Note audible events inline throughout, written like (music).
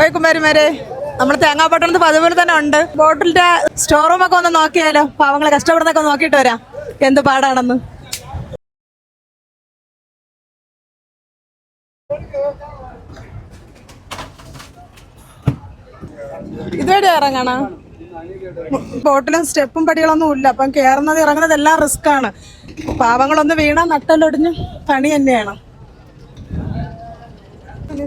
ഓയ് കുമാരിമാരെ നമ്മുടെ തേങ്ങാപ്പട്ടണത്ത് പതിപോലെ തന്നെ ഉണ്ട്. ബോട്ടിലിന്റെ സ്റ്റോർ റൂം ഒക്കെ ഒന്ന് നോക്കിയാലോ? പാവങ്ങളെ കഷ്ടപ്പെടുന്നൊക്കെ നോക്കിയിട്ട് വരാം. എന്ത് പാടാണെന്ന്. ഇതുവരെ ഇറങ്ങണ? ബോട്ടിലും സ്റ്റെപ്പും പടികളൊന്നും ഇല്ല. അപ്പം കയറുന്നത് ഇറങ്ങുന്നത് എല്ലാം റിസ്ക് ആണ്. പാവങ്ങളൊന്ന് വീണ നട്ടലൊടിഞ്ഞ് പണി തന്നെയാണ്. അയ്യോ,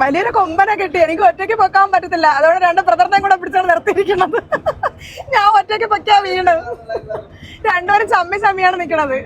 വലിയൊരു കൊമ്പനെ കിട്ടി. എനിക്ക് ഒറ്റയ്ക്ക് പൊക്കാൻ പറ്റത്തില്ല. അതോടെ രണ്ട് ബ്രദറിനെയും കൂടെ പിടിച്ചാണ് നിർത്തിയിരിക്കുന്നത്. (laughs) ഞാൻ ഒറ്റയ്ക്ക് പൊക്കാ വീണ്. രണ്ടുപേരും ചമ്മി ചമ്മിയാണ് നിൽക്കണത്